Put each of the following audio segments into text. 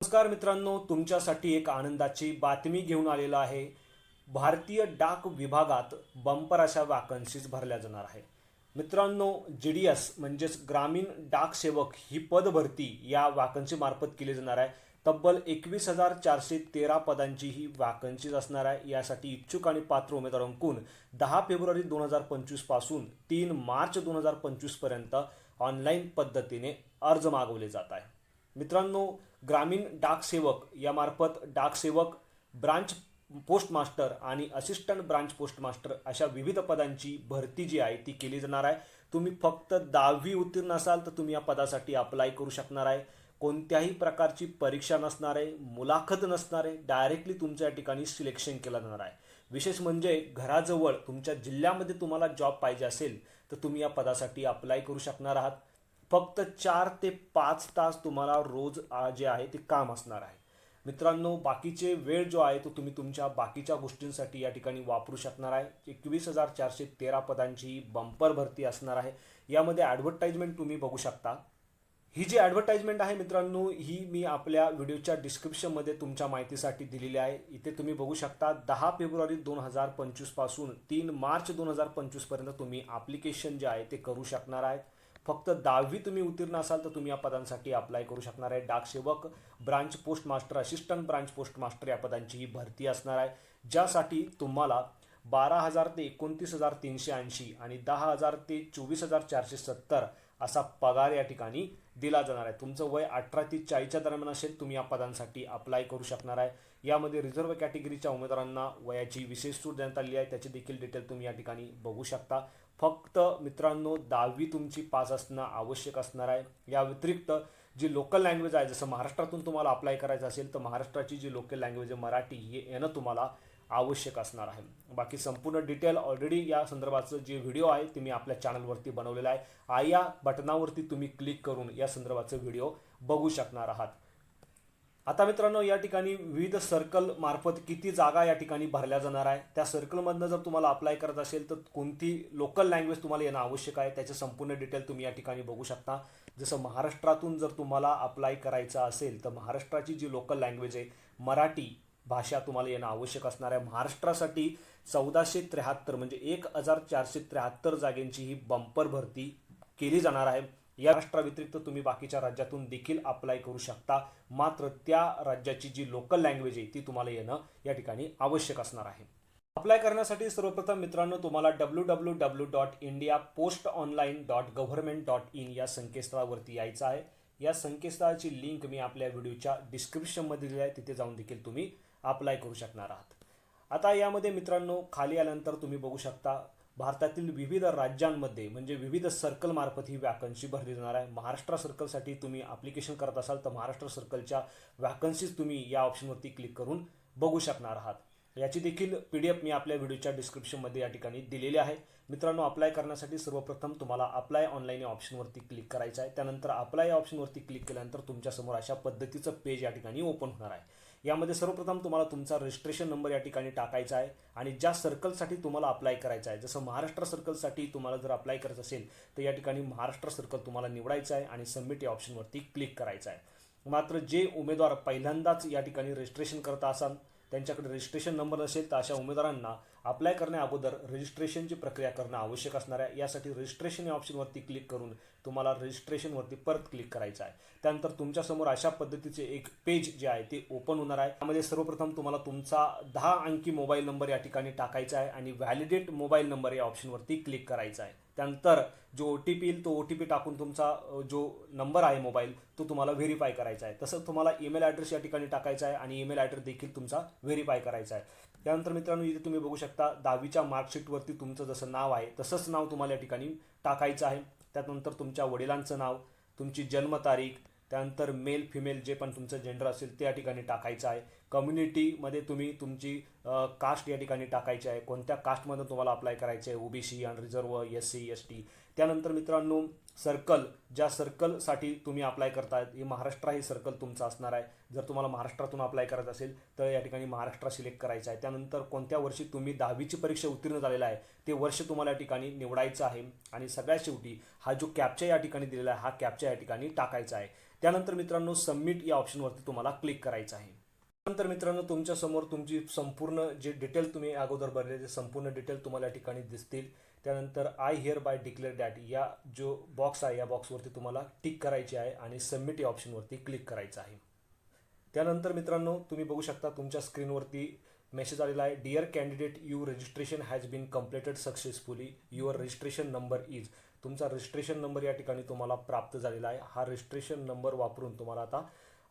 नमस्कार मित्रांनो तुमच्यासाठी एक आनंदाची बातमी घेऊन आलेला आहे. भारतीय डाक विभागात बंपर अशा वॅकन्सीज भरल्या जाणार आहे मित्रांनो जी डी एस म्हणजेच ग्रामीण डाक सेवक ही पदभरती या वॅकन्सीमार्फत केली जाणार आहे. तब्बल एकवीस हजार चारशे तेरा पदांची ही वॅकन्सीज असणार आहे. यासाठी इच्छुक आणि पात्र उमेदवारांकून दहा फेब्रुवारी दोन हजार पंचवीसपासून तीन मार्च दोन हजार पंचवीसपर्यंत ऑनलाईन पद्धतीने अर्ज मागवले जात आहे मित्रांनो ग्रामीण डाक सेवक यामार्फत डाक सेवक ब्रांच पोस्टमास्टर आणि असिस्टंट ब्रांच पोस्टमास्टर अशा विविध पदांची भरती जी आहे ती केली जाणार आहे. तुम्ही फक्त दहावी उत्तीर्ण असाल तर तुम्ही या पदासाठी अप्लाय करू शकणार आहे. कोणत्याही प्रकारची परीक्षा नसणार आहे मुलाखत नसणार आहे डायरेक्टली तुमच्या या ठिकाणी सिलेक्शन केलं जाणार आहे. विशेष म्हणजे घराजवळ तुमच्या जिल्ह्यामध्ये तुम्हाला जॉब पाहिजे असेल तर तुम्ही या पदासाठी अप्लाय करू शकणार आहात. फक्त चार ते पाच तास तुम्हाला रोज जे आहे ते काम असणार आहे. मित्रांनो बाकीचे वेळ जो आहे तो तुम्ही तुमच्या बाकीच्या गोष्टींसाठी या ठिकाणी वापरू शकणार आहे. एकवीस हजार चारशे तेरा पदांची बंपर भरती असणार आहे. यामध्ये ॲडव्हर्टाईजमेंट तुम्ही बघू शकता. ही जी ॲडव्हर्टाईजमेंट आहे मित्रांनो ही मी आपल्या व्हिडिओच्या डिस्क्रिप्शनमध्ये तुमच्या माहितीसाठी दिलेली आहे. इथे तुम्ही बघू शकता दहा फेब्रुवारी दोन हजार पंचवीसपासून तीन मार्च दोन हजार पंचवीसपर्यंत तुम्ही ॲप्लिकेशन जे आहे ते करू शकणार आहेत फक्त दहावी तुम्ही उत्तीर्ण असाल तर तुम्ही या पदांसाठी अप्लाय करू शकणार आहे. डाकसेवक branch post master assistant branch post master या पदांची ही भरती असणार आहे. ज्यासाठी तुम्हाला बारा हजार ते एकोणतीस हजार तीनशे ऐंशी आणि दहा हजार ते चोवीस हजार चारशे सत्तर असा पगार या ठिकाणी दिला जाणार आहे. तुमचं वय अठरा ते चाळीसच्या दरम्यान असेल तुम्ही या पदांसाठी अप्लाय करू शकणार आहे. यामध्ये रिझर्व्ह कॅटेगरीच्या उमेदवारांना वयाची विशेष सूट देण्यात आली आहे. त्याची देखील डिटेल तुम्ही या ठिकाणी बघू शकता. फक्त मित्रांनो दहावी तुमची पास असणं आवश्यक असणार आहे. या व्यतिरिक्त जी लोकल लँग्वेज आहे जसं महाराष्ट्रातून तुम्हाला अप्लाय करायचं असेल तर महाराष्ट्राची जी लोकल लँग्वेज आहे मराठी हे येणं तुम्हाला आवश्यक असणार आहे. बाकी संपूर्ण डिटेल ऑलरेडी या संदर्भाचं जे व्हिडिओ आहे ते मी आपल्या चॅनलवरती बनवलेला आहे. आया या बटनावरती तुम्ही क्लिक करून या संदर्भाचं व्हिडिओ बघू शकणार आहात. आता मित्रांनो या ठिकाणी विविध सर्कल मार्फत किती जागा या ठिकाणी भरल्या जाणार आहे? त्या सर्कलमधनं जर तुम्हाला अप्लाय करत असेल तर कोणती लोकल लँग्वेज तुम्हाला येणं आवश्यक आहे? त्याचे संपूर्ण डिटेल तुम्ही या ठिकाणी बघू शकता. जसं महाराष्ट्रातून जर तुम्हाला अप्लाय करायचं असेल तर महाराष्ट्राची जी लोकल लँग्वेज आहे मराठी भाषा तुम्हाला येणं आवश्यक असणार आहे. महाराष्ट्रासाठी चौदाशे त्र्याहत्तर म्हणजे एक हजार चारशे त्र्याहत्तर जागेंची ही बंपर भरती केली जाणार आहे. या राष्ट्राव्यतिरिक्त तुम्ही बाकीच्या राज्यातून देखील अप्लाय करू शकता. मात्र त्या राज्याची जी लोकल लँग्वेज आहे ती तुम्हाला येणं या ठिकाणी आवश्यक असणार आहे. अप्लाय करण्यासाठी सर्वप्रथम मित्रांनो तुम्हाला W W W dot India post online dot government dot in या संकेतस्थळावरती यायचं आहे. या संकेतस्थळाची लिंक मी आपल्या व्हिडिओच्या डिस्क्रिप्शनमध्ये दिली आहे. तिथे जाऊन देखील तुम्ही अप्लाय करू शकणार आहात. आता यामध्ये मित्रांनो खाली आल्यानंतर तुम्ही बघू शकता भारतातील विविध राज्यांमध्ये म्हणजे विविध सर्कलमार्फत ही वॅकन्सी भरली जाणार आहे. महाराष्ट्र सर्कलसाठी तुम्ही अप्लिकेशन करत असाल तर महाराष्ट्र सर्कलच्या वॅकन्सीज तुम्ही या ऑप्शनवरती क्लिक करून बघू शकणार आहात. याची देखील पी डी एफ मी आपल्या व्हिडिओच्या डिस्क्रिप्शनमध्ये या ठिकाणी दिलेली आहे. मित्रांनो अप्लाय करण्यासाठी सर्वप्रथम तुम्हाला अप्लाय ऑनलाईन या ऑप्शनवरती क्लिक करायचं आहे. त्यानंतर अप्लाय या ऑप्शनवरती क्लिक केल्यानंतर तुमच्यासमोर अशा पद्धतीचं पेज या ठिकाणी ओपन होणार आहे. यामध्ये सर्वप्रथम तुम्हाला तुमचा रजिस्ट्रेशन नंबर या ठिकाणी टाकायचा आहे आणि ज्या सर्कलसाठी तुम्हाला अप्लाय करायचं आहे जसं महाराष्ट्र सर्कलसाठी तुम्हाला जर अप्लाय करायचं असेल तर या ठिकाणी महाराष्ट्र सर्कल तुम्हाला निवडायचं आहे आणि सबमिट या ऑप्शनवरती क्लिक करायचं आहे. मात्र जे उमेदवार पहिल्यांदाच या ठिकाणी रजिस्ट्रेशन करत असाल त्यांच्याकडे रजिस्ट्रेशन नंबर नसेल तर अशा उमेदवारांना अप्लाय करण्याअगोदर रजिस्ट्रेशनची प्रक्रिया करणं आवश्यक असणार आहे. यासाठी रजिस्ट्रेशन या ऑप्शनवरती क्लिक करून तुम्हाला रजिस्ट्रेशनवरती परत क्लिक करायचं आहे. त्यानंतर तुमच्यासमोर अशा पद्धतीचे एक पेज जे आहे ते ओपन होणार आहे. त्यामध्ये सर्वप्रथम तुम्हाला तुमचा दहा अंकी मोबाईल नंबर या ठिकाणी टाकायचा आहे आणि व्हॅलिडेट मोबाईल नंबर या ऑप्शनवरती क्लिक करायचा आहे. त्यानंतर जो ओ टी पी येईल तो ओ टी पी टाकून तुमचा जो नंबर आहे मोबाईल तो तुम्हाला व्हेरीफाय करायचा आहे. तसंच तुम्हाला ईमेल ॲड्रेस या ठिकाणी टाकायचा आहे आणि ईमेल ॲड्रेस देखील तुमचा व्हेरीफाय करायचा आहे. त्यानंतर मित्रांनो इथे तुम्ही बघू शकता दहावीच्या मार्कशीटवरती तुमचं जसं नाव आहे तसंच नाव तुम्हाला या ठिकाणी टाकायचं आहे. त्यानंतर तुमच्या वडिलांचं नाव तुमची जन्मतारीख त्यानंतर मेल फिमेल जे पण तुमचं जेंडर असेल ते या ठिकाणी टाकायचं आहे. कम्युनिटीमध्ये तुम्ही तुमची कास्ट या ठिकाणी टाकायची आहे. कोणत्या कास्टमधून तुम्हाला अप्लाय करायचं आहे? ओबीसी आणि reserve S C S T त्यानंतर मित्रांनो सर्कल ज्या सर्कलसाठी तुम्ही अप्लाय करतायत हे महाराष्ट्र हे सर्कल तुमचं असणार आहे. जर तुम्हाला महाराष्ट्रातून अप्लाय करायचं असेल तर या ठिकाणी महाराष्ट्र सिलेक्ट करायचं आहे. त्यानंतर कोणत्या वर्षी तुम्ही दहावीची परीक्षा उत्तीर्ण झालेला आहे ते वर्ष तुम्हाला या ठिकाणी निवडायचं आहे. आणि सगळ्यात शेवटी हा जो कॅप्चा या ठिकाणी दिलेला आहे हा कॅप्चा या ठिकाणी टाकायचा आहे. त्यानंतर मित्रांनो सबमिट या ऑप्शनवरती तुम्हाला क्लिक करायचं आहे. त्यानंतर मित्रांनो तुमच्यासमोर तुमची संपूर्ण जे डिटेल तुम्ही अगोदर भरले ते संपूर्ण डिटेल तुम्हाला या ठिकाणी दिसतील. त्यानंतर I hereby declare that या जो बॉक्स आहे या बॉक्सवरती तुम्हाला टिक करायची आहे आणि सबमिट या ऑप्शनवरती क्लिक करायचं आहे. त्यानंतर मित्रांनो तुम्ही बघू शकता तुमच्या स्क्रीनवरती मेसेज आलेला आहे. Dear candidate you registration has been completed successfully your registration number is तुमचा रजिस्ट्रेशन नंबर या ठिकाणी तुम्हाला प्राप्त झालेला आहे. हा रजिस्ट्रेशन नंबर वापरून तुम्हाला आता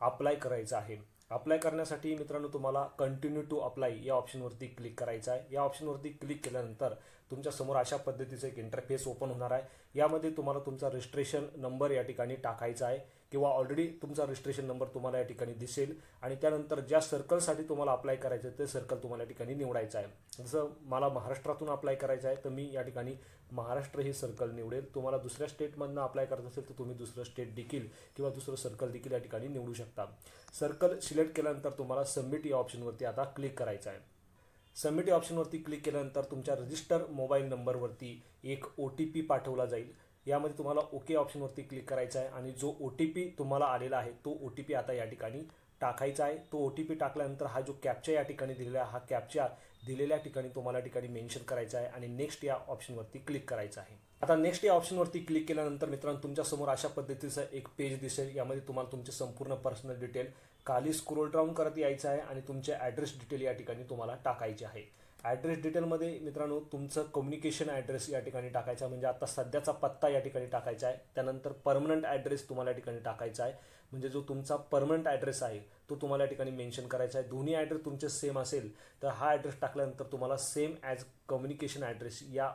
अप्लाय करायचा आहे. अप्लाय करण्यासाठी मित्रांनो तुम्हाला कंटिन्यू टू अप्लाय या ऑप्शनवरती क्लिक करायचं आहे. या ऑप्शनवरती क्लिक केल्यानंतर तुमच्यासमोर अशा पद्धतीचं एक इंटरफेस ओपन होणार आहे. यामध्ये तुम्हाला तुमचा रजिस्ट्रेशन नंबर या ठिकाणी टाकायचा आहे. किंवा ऑलरेडी तुमचा रजिस्ट्रेशन नंबर तुम्हाला या ठिकाणी दिसेल आणि त्यानंतर ज्या सर्कलसाठी तुम्हाला अप्लाय करायचं आहे ते सर्कल तुम्हाला या ठिकाणी निवडायचं आहे. जसं मला महाराष्ट्रातून अप्लाय करायचं आहे तर मी या ठिकाणी महाराष्ट्र हे सर्कल निवडेल. तुम्हाला दुसऱ्या स्टेटमधनं अप्लाय करायचं असेल तर तुम्ही दुसरं स्टेट देखील किंवा दुसरं सर्कल देखील या ठिकाणी निवडू शकता. सर्कल सिलेक्ट केल्यानंतर तुम्हाला सबमिट या ऑप्शनवरती आता क्लिक करायचं आहे. सबमिट या ऑप्शनवरती क्लिक केल्यानंतर तुमच्या रजिस्टर मोबाईल नंबरवरती एक ओ टी पी पाठवला जाईल. यामध्ये तुम्हाला ओके ऑप्शनवरती क्लिक करायचा आहे आणि जो ओ टी पी तुम्हाला आलेला आहे तो ओ टी पी आता या ठिकाणी टाकायचा आहे. तो ओ टी पी टाकल्यानंतर हा जो कॅप्चा या ठिकाणी दिलेला आहे हा कॅप्चा दिलेल्या ठिकाणी तुम्हाला या ठिकाणी मेन्शन करायचा आहे आणि नेक्स्ट या ऑप्शनवरती क्लिक करायचं आहे. आता नेक्स्ट या ऑप्शनवरती क्लिक केल्यानंतर मित्रांनो तुमच्यासमोर अशा पद्धतीचं एक पेज दिसेल. यामध्ये तुम्हाला तुमचे संपूर्ण पर्सनल डिटेल खाली स्क्रोल डाऊन करत यायचं आहे आणि तुमचे ॲड्रेस डिटेल या ठिकाणी तुम्हाला टाकायचे आहे. ॲड्रेस डिटेलमध्ये मित्रांनो तुमचं कम्युनिकेशन ॲड्रेस या ठिकाणी टाकायचा आहे. म्हणजे आता सध्याचा पत्ता या ठिकाणी टाकायचा आहे. त्यानंतर परमनंट ॲड्रेस तुम्हाला या ठिकाणी टाकायचा आहे. म्हणजे जो तुमचा परमनंट ॲड्रेस आहे तो तुम्हाला या ठिकाणी मेन्शन करायचा आहे. दोन्ही ॲड्रेस तुमचे सेम असेल तर हा ॲड्रेस टाकल्यानंतर तुम्हाला सेम ॲज कम्युनिकेशन ॲड्रेस या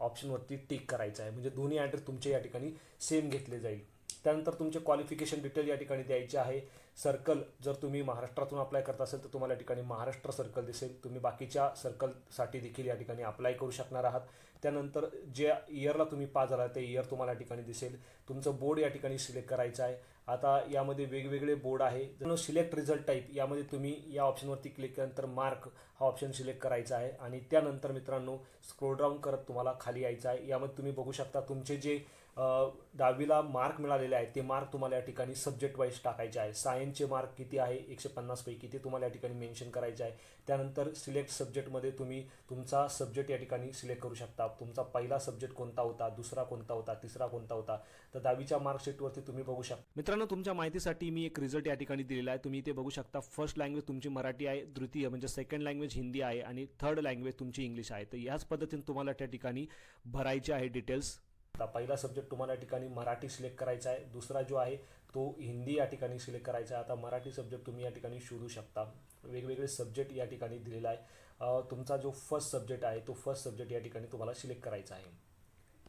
ऑप्शनवरती टिक करायचा आहे. म्हणजे दोन्ही ॲड्रेस तुमचे या ठिकाणी सेम घेतले जाईल. त्यानंतर तुमचे क्वालिफिकेशन डिटेल या ठिकाणी द्यायचे आहे. सर्कल जर तुम्ही महाराष्ट्रातून अप्लाय करत असेल तर तुम्हाला या ठिकाणी महाराष्ट्र सर्कल दिसेल. तुम्ही बाकीच्या सर्कलसाठी देखील या ठिकाणी अप्लाय करू शकणार आहात. त्यानंतर जे इयरला तुम्ही पास झाला ते इयर तुम्हाला या ठिकाणी दिसेल. तुमचं बोर्ड या ठिकाणी सिलेक्ट करायचं आहे. आता यामध्ये वेगवेगळे बोर्ड आहे. सिलेक्ट रिझल्ट टाईप यामध्ये तुम्ही या ऑप्शनवरती क्लिक केल्यानंतर मार्क हा ऑप्शन सिलेक्ट करायचा आहे. आणि त्यानंतर मित्रांनो स्क्रोल डाऊन करत तुम्हाला खाली यायचं आहे. यामध्ये तुम्ही बघू शकता तुमचे जे दहावीला मार्क मिळालेले आहेत. ते मार्क तुम्हाला या ठिकाणी सब्जेक्ट वाईज टाकायचे आहे सायन्सचे मार्क किती आहे? एकशे पन्नासपैकी ते तुम्हाला या ठिकाणी मेन्शन करायचे आहे. त्यानंतर सिलेक्ट सब्जेक्टमध्ये तुम्ही तुमचा सब्जेक्ट या ठिकाणी सिलेक्ट करू शकता. तुमचा पहिला सब्जेक्ट कोणता होता? दुसरा कोणता होता? तिसरा कोणता होता? तर दहावीच्या मार्कशीटवरती तुम्ही बघू शकता. मित्रांनो तुमच्या माहितीसाठी मी एक रिझल्ट या ठिकाणी दिलेला आहे. तुम्ही इथे बघू शकता फर्स्ट लँग्वेज तुमची मराठी आहे द्वितीय म्हणजे सेकंड लँग्वेज हिंदी आहे आणि थर्ड लँग्वेज तुमची इंग्लिश आहे. तर याच पद्धतीने तुम्हाला त्या ठिकाणी भरायचे आहे डिटेल्स आता पहिला सब्जेक्ट तुम्हाला या ठिकाणी मराठी सिलेक्ट करायचा आहे. दुसरा जो आहे तो हिंदी या ठिकाणी सिलेक्ट करायचा आहे. आता मराठी सब्जेक्ट तुम्ही या ठिकाणी शोधू शकता. वेगवेगळे सब्जेक्ट या ठिकाणी दिलेला आहे. तुमचा जो फर्स्ट सब्जेक्ट आहे तो फर्स्ट सब्जेक्ट या ठिकाणी तुम्हाला सिलेक्ट करायचा आहे.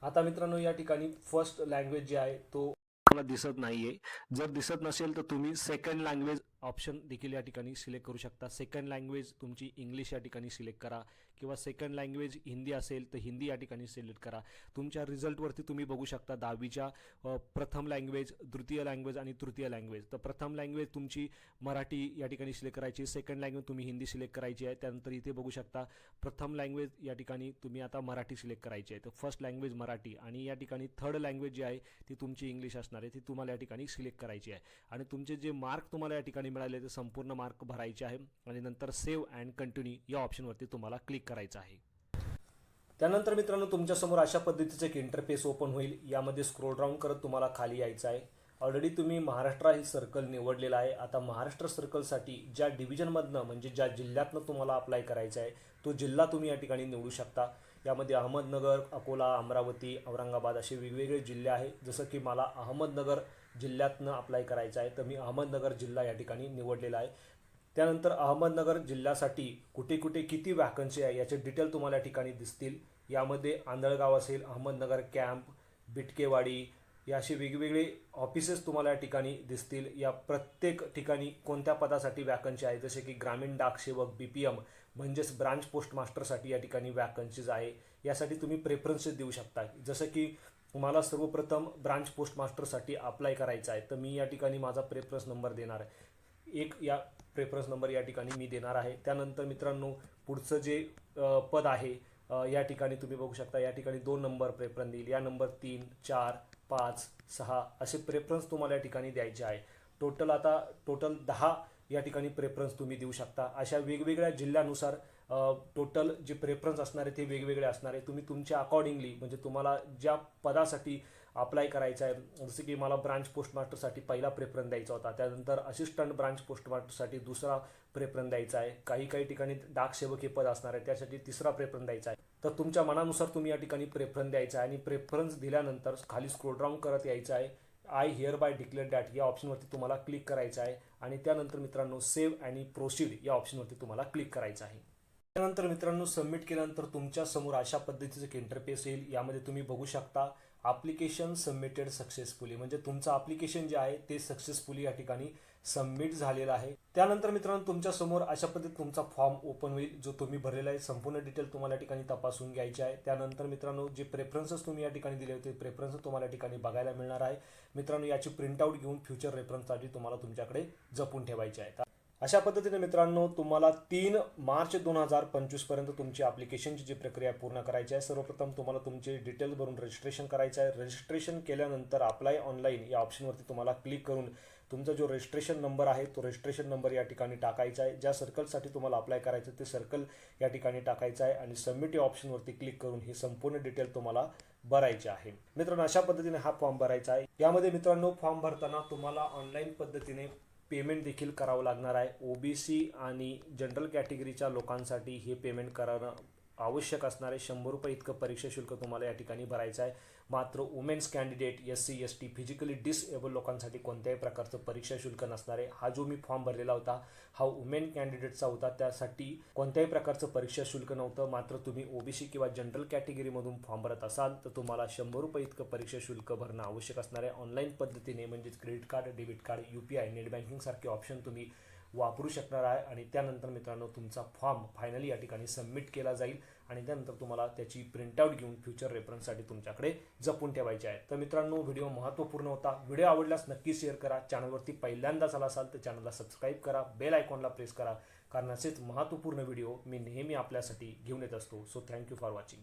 आता मित्रांनो या ठिकाणी फर्स्ट लँग्वेज जे आहे तो तुम्हाला दिसत नाहीये. जर दिसत नसेल तर तुम्ही सेकंड लँग्वेज ऑप्शन देखील या ठिकाणी सिलेक्ट करू शकता. सेकंड लँग्वेज तुमची इंग्लिश या ठिकाणी सिलेक्ट करा. किंवा सेकंड लँग्वेज हिंदी असेल तर हिंदी या ठिकाणी सिलेक्ट करा. तुमच्या रिझल्टवरती तुम्ही बघू शकता दहावीच्या प्रथम लँग्वेज द्वितीय लँग्वेज आणि तृतीय लँग्वेज तर प्रथम लँग्वेज तुमची मराठी या ठिकाणी सिलेक्ट करायची सेकंड लँग्वेज तुम्ही हिंदी सिलेक्ट करायची आहे. त्यानंतर इथे बघू शकता प्रथम लँग्वेज या ठिकाणी तुम्ही आता मराठी सिलेक्ट करायची आहे. तर फर्स्ट लँग्वेज मराठी आणि या ठिकाणी थर्ड लँग्वेज जी आहे ती तुमची इंग्लिश असणार आहे. ती तुम्हाला या ठिकाणी सिलेक्ट करायची आहे. आणि तुमचे जे मार्क तुम्हाला या ठिकाणी मिळाले ते संपूर्ण मार्क भरायचे आहे. आणि नंतर सेव्ह अँड कंटिन्यू या ऑप्शनवरती तुम्हाला क्लिक करायचं आहे. त्यानंतर मित्रांनो तुमच्यासमोर अशा पद्धतीचं एक इंटरफेस ओपन होईल. यामध्ये स्क्रोल डाऊन करत तुम्हाला खाली यायचं आहे. ऑलरेडी तुम्ही महाराष्ट्र हे सर्कल निवडलेलं आहे. आता महाराष्ट्र सर्कलसाठी ज्या डिव्हिजनमधनं म्हणजे ज्या जिल्ह्यातनं तुम्हाला अप्लाय करायचं आहे तो जिल्हा तुम्ही या ठिकाणी निवडू शकता. यामध्ये अहमदनगर अकोला अमरावती औरंगाबाद असे वेगवेगळे जिल्हे आहेत जसं की मला अहमदनगर जिल्ह्यातनं अप्लाय करायचं आहे तर मी अहमदनगर जिल्हा या ठिकाणी निवडलेला आहे. त्यानंतर अहमदनगर जिल्ह्यासाठी कुठे कुठे किती वॅकन्सी आहे याचे डिटेल तुम्हाला या ठिकाणी दिसतील. यामध्ये आंधळगाव असेल अहमदनगर कॅम्प बिटकेवाडी या असे वेगवेगळे ऑफिसेस तुम्हाला या ठिकाणी दिसतील. या प्रत्येक ठिकाणी कोणत्या पदासाठी वॅकन्सी आहे? जसे की ग्रामीण डाक सेवक बी पी एम म्हणजेच ब्रांच पोस्ट मास्टरसाठी या ठिकाणी वॅकन्सीज आहे. यासाठी तुम्ही प्रेफरन्सेस देऊ शकता. जसं की मला सर्वप्रथम ब्रांच पोस्ट मास्टरसाठी अप्लाय करायचं आहे तर मी या ठिकाणी माझा प्रेफरन्स नंबर देणार आहे. एक या प्रेफरन्स नंबर या ठिकाणी मी देणार आहे. त्यानंतर मित्रांनो पुढचं जे पद आहे या ठिकाणी तुम्ही बघू शकता या ठिकाणी दोन नंबर प्रेफरन्स देईल. या नंबर तीन चार पाच सहा असे प्रेफरन्स तुम्हाला या ठिकाणी द्यायचे आहे. टोटल आता टोटल दहा या ठिकाणी प्रेफरन्स तुम्ही देऊ शकता. अशा वेगवेगळ्या जिल्ह्यानुसार टोटल जे प्रेफरन्स असणारे ते वेगवेगळे असणारे. तुम्ही तुमच्या अकॉर्डिंगली म्हणजे तुम्हाला ज्या पदासाठी अप्लाय करायचं आहे. जसं की मला ब्रांच पोस्टमास्टरसाठी पहिला प्रेफरन्स द्यायचा होता. त्यानंतर असिस्टंट ब्रांच पोस्टमास्टरसाठी दुसरा प्रेफरन्स द्यायचा आहे. काही काही ठिकाणी डाकसेवक हे पद असणार आहे. त्यासाठी तिसरा प्रेफरन्स द्यायचा आहे. तर तुमच्या मनानुसार तुम्ही या ठिकाणी प्रेफरन्स द्यायचा आहे आणि प्रेफरन्स दिल्यानंतर खाली स्क्रोल डाऊन करत यायचं आहे. I hereby declare that या ऑप्शनवरती तुम्हाला क्लिक करायचं आहे. आणि त्यानंतर मित्रांनो सेव्ह आणि प्रोसीड या ऑप्शनवरती तुम्हाला क्लिक करायचं आहे. त्यानंतर मित्रांनो सबमिट केल्यानंतर तुमच्यासमोर अशा पद्धतीचं एक इंटरफेस येईल. यामध्ये तुम्ही बघू शकता ॲप्लिकेशन सबमिटेड सक्सेसफुली म्हणजे तुमचं ॲप्लिकेशन जे आहे ते सक्सेसफुली या ठिकाणी सबमिट झालेलं आहे. त्यानंतर मित्रांनो तुमच्यासमोर अशा पद्धतीत तुमचा फॉर्म ओपन होईल जो तुम्ही भरलेला आहे. संपूर्ण डिटेल तुम्हाला या ठिकाणी तपासून घ्यायचे आहे. त्यानंतर मित्रांनो जे प्रेफरन्सेस तुम्ही या ठिकाणी दिले होते प्रेफरन्स तुम्हाला या ठिकाणी बघायला मिळणार आहे. मित्रांनो याची प्रिंटआउट घेऊन फ्युचर रेफरन्ससाठी तुम्हाला तुमच्याकडे जपून ठेवायचे आहे अशा पद्धतीने मित्रांनो तुम्हाला तीन मार्च दोन हजार पंचवीसपर्यंत तुमची ॲप्लिकेशनची जी प्रक्रिया पूर्ण करायची आहे. सर्वप्रथम तुम्हाला तुमचे डिटेल्स भरून रजिस्ट्रेशन करायचं आहे. रजिस्ट्रेशन केल्यानंतर अप्लाय ऑनलाईन या ऑप्शनवरती तुम्हाला क्लिक करून तुमचा जो रजिस्ट्रेशन नंबर आहे तो रजिस्ट्रेशन नंबर या ठिकाणी टाकायचा आहे. ज्या सर्कलसाठी तुम्हाला अप्लाय करायचं ते सर्कल या ठिकाणी टाकायचं आहे आणि सबमिट या ऑप्शनवरती क्लिक करून हे संपूर्ण डिटेल तुम्हाला भरायचे आहे. मित्रांनो अशा पद्धतीने हा फॉर्म भरायचा आहे. यामध्ये मित्रांनो फॉर्म भरताना तुम्हाला ऑनलाईन पद्धतीने पेमेंट देखील करावं लागणार आहे. ओ बी सी आणि जनरल कॅटेगरीच्या लोकांसाठी हे पेमेंट करणं आवश्यक असणारे शंभर रुपये इतकं परीक्षा शुल्क तुम्हाला या ठिकाणी भरायचं आहे. मात्र women's candidate S C S T physically disabled लोकांसाठी कोणत्याही प्रकारचं परीक्षा शुल्क नसणार आहे हा जो मी फॉर्म भरलेला होता हा वुमेन कॅन्डिडेटचा होता. त्यासाठी कोणत्याही प्रकारचं परीक्षा शुल्क नव्हतं. मात्र तुम्ही ओबीसी किंवा जनरल कॅटेगरीमधून फॉर्म भरत असाल तर तुम्हाला शंभर रुपये इतकं परीक्षा शुल्क भरणं आवश्यक असणार आहे. ऑनलाईन पद्धतीने म्हणजेच credit card debit card U P I net बँकिंगसारखे option तुम्ही वापरू शकणार आहे आणि त्यानंतर मित्रांनो तुमचा फॉर्म फायनली या ठिकाणी सबमिट केला जाईल आणि त्यानंतर तुम्हाला त्याची प्रिंटआउट घेऊन फ्युचर रेफरन्ससाठी तुमच्याकडे जपून ठेवायचे आहे. तर मित्रांनो व्हिडिओ महत्त्वपूर्ण होता. व्हिडिओ आवडल्यास नक्की शेअर करा. चॅनलवरती पहिल्यांदाच आला असाल तर चॅनलला सबस्क्राईब करा. बेल आयकॉनला प्रेस करा. कारण असेच महत्त्वपूर्ण व्हिडिओ मी नेहमी आपल्यासाठी घेऊन येत असतो. So thank you for watching